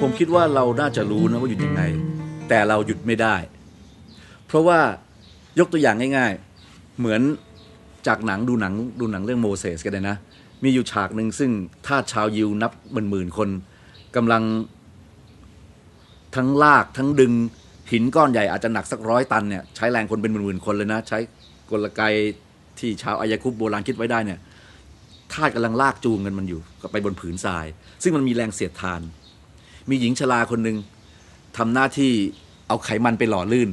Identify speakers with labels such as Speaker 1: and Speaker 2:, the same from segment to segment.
Speaker 1: ผมคิดว่าเราน่าจะรู้นะว่าหยุดยังไง แต่เราหยุดไม่ได้ เพราะว่ายกตัวอย่างง่าย ๆ เหมือนจากหนังดูหนังดูหนังเรื่องโมเสสกันเลยนะ มีอยู่ฉากหนึ่งซึ่งทาสชาวยิวนับหมื่นๆคนกำลังทั้งลากทั้งดึงหินก้อนใหญ่อาจจะหนักสักร้อยตันเนี่ยใช้แรงคนเป็นหมื่นๆคนเลยนะ ใช้กลไกที่ชาวอายาคุปโบราณคิดไว้ได้เนี่ยทาสกำลังลากจูงกันมันอยู่ ก็ไปบนผืนทราย ซึ่งมันมีแรงเสียดทาน มีหญิงชราคนหนึ่งทำหน้าที่เอาไขมันไปหล่อลื่น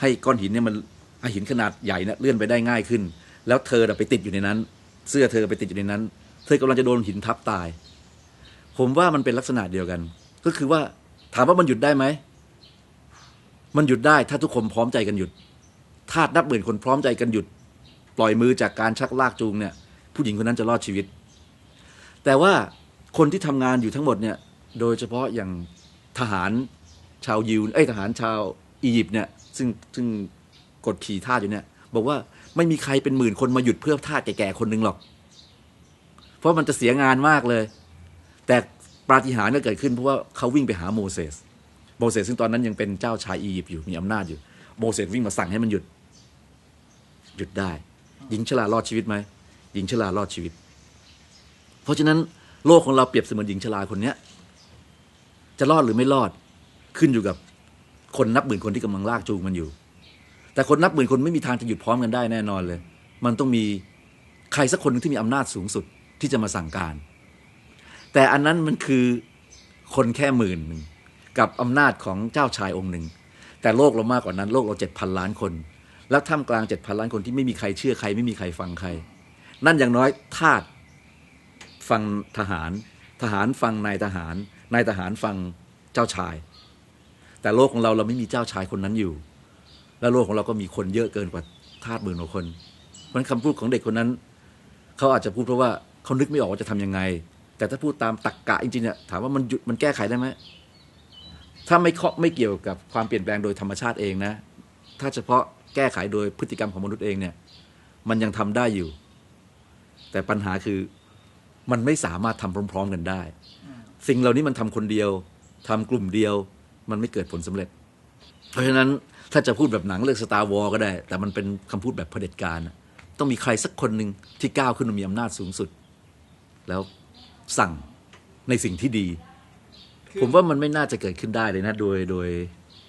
Speaker 1: ให้ก้อนหินเนี่ยมันห,หินขนาดใหญ่เนี่ยเลื่อนไปได้ง่ายขึ้น แล้วเธอไปติดอยู่ในนั้น เสื้อเธอไปติดอยู่ในนั้น เธอกำลังจะโดนหินทับตาย ผมว่ามันเป็นลักษณะเดียวกัน ก็คือว่าถามว่ามันหยุดได้ไหมมันหยุดได้ถ้าทุกคนพร้อมใจกันหยุดทานับหมื่นคนพร้อมใจกันหยุด ปล่อยมือจากการชักลากจูงเนี่ย ผู้หญิงคนนั้นจะรอดชีวิต แต่ว่าคนที่ทำงานอยู่ทั้งหมดเนี่ย โดยเฉพาะอย่างทหารชาวยิวเอ้ยทหารชาวอียิปต์เนี่ยซึ่งซึ่งกดขี่ทาสอยู่เนี่ย บอกว่าไม่มีใครเป็นหมื่นคนมาหยุดเพื่อทาสแก่ๆคนหนึ่งหรอก เพราะมันจะเสียงานมากเลย แต่ปาฏิหาริย์ก็เกิดขึ้นเพราะว่าเขาวิ่งไปหาโมเสสโมเสสซึ่งตอนนั้นยังเป็นเจ้าชายอียิปต์อยู่มีอำนาจอยู่โมเสสวิ่งมาสั่งให้มันหยุด หยุดได้ หญิงชรารอดชีวิตไหมหญิงชรารอดชีวิต เพราะฉะนั้นโลกของเราเปรียบเสมือนหญิงชราคนเนี้ย จะรอดหรือไม่รอดขึ้นอยู่กับคนนับหมื่นคนที่กำลังลากจูงมันอยู่ แต่คนนับหมื่นคนไม่มีทางจะหยุดพร้อมกันได้แน่นอนเลย มันต้องมีใครสักคนหนึ่งที่มีอำนาจสูงสุดที่จะมาสั่งการ แต่อันนั้นมันคือคนแค่หมื่นหนึ่งกับอำนาจของเจ้าชายองค์หนึ่ง แต่โลกเรามากกว่านั้น โลกเราเจ็ดพันล้านคน แล้วท่ามกลางเจ็ดพันล้านคนที่ไม่มีใครเชื่อใครไม่มีใครฟังใคร นั่นอย่างน้อยทาสฟังทหาร ทหารฟังนายทหาร นายทหารฟังเจ้าชาย แต่โลกของเราเราไม่มีเจ้าชายคนนั้นอยู่ แล้วโลกของเราก็มีคนเยอะเกินกว่าทาสหมื่นกว่าคน เพราะนั้นคำพูดของเด็กคนนั้น เขาอาจจะพูดเพราะว่าเขานึกไม่ออกว่าจะทำยังไง แต่ถ้าพูดตามตรรกกะจริงๆเนี่ยถามว่ามันหยุดมันแก้ไขได้ไหมถ้าไม่เคาะไม่เกี่ยวกับความเปลี่ยนแปลงโดยธรรมชาติเองนะ ถ้าเฉพาะแก้ไขโดยพฤติกรรมของมนุษย์เองเนี่ย มันยังทำได้อยู่ แต่ปัญหาคือมันไม่สามารถทำพร้อม ๆ กันได้ สิ่งเหล่านี้มันทำคนเดียวทำกลุ่มเดียว มันไม่เกิดผลสำเร็จ เพราะฉะนั้นถ้าจะพูดแบบหนังเรื่องสตาร์วอลก็ได้ แต่มันเป็นคำพูดแบบเผด็จการอะต้องมีใครสักคนหนึ่งที่ก้าวขึ้นมามีอำนาจสูงสุด แล้วสั่งในสิ่งที่ดี ผมว่ามันไม่น่าจะเกิดขึ้นได้เลยนะโดยโดย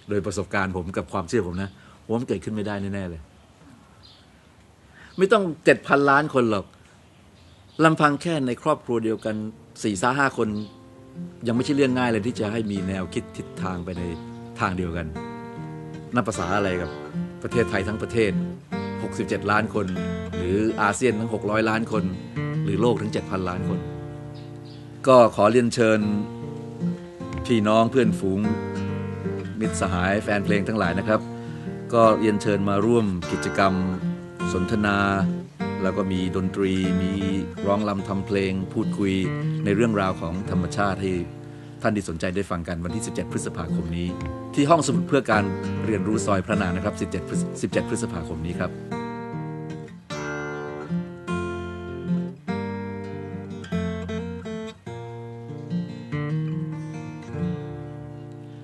Speaker 1: โดยประสบการณ์ผมกับความเชื่อผมนะผมว่ามันเกิดขึ้นไม่ได้แน่ๆเลย ไม่ต้องเจ็ดพันล้านคนหรอกลำพังแค่ในครอบครัวเดียวกันสี่สาห้าคน ยังไม่ใช่เรื่องง่ายเลยที่จะให้มีแนวคิดทิศทางไปในทางเดียวกันนับภาษาอะไรกับประเทศไทยทั้งประเทศ 67 ล้านคน หรืออาเซียนทั้ง 600 ล้านคน หรือโลกทั้ง 7,000 ล้านคน ก็ขอเรียนเชิญพี่น้องเพื่อนฝูง มิตรสหายแฟนเพลงทั้งหลายนะครับ ก็เรียนเชิญมาร่วมกิจกรรมสนทนา แล้วก็มีดนตรี มีร้องลำทำเพลง พูดคุยในเรื่องราวของธรรมชาติให้ท่านที่สนใจได้ฟังกันวันที่ 17 พฤษภาคมนี้ ที่ห้องสมุดเพื่อการเรียนรู้ซอยพระนางนะครับ 17พฤษ17 พฤษภาคมนี้ครับ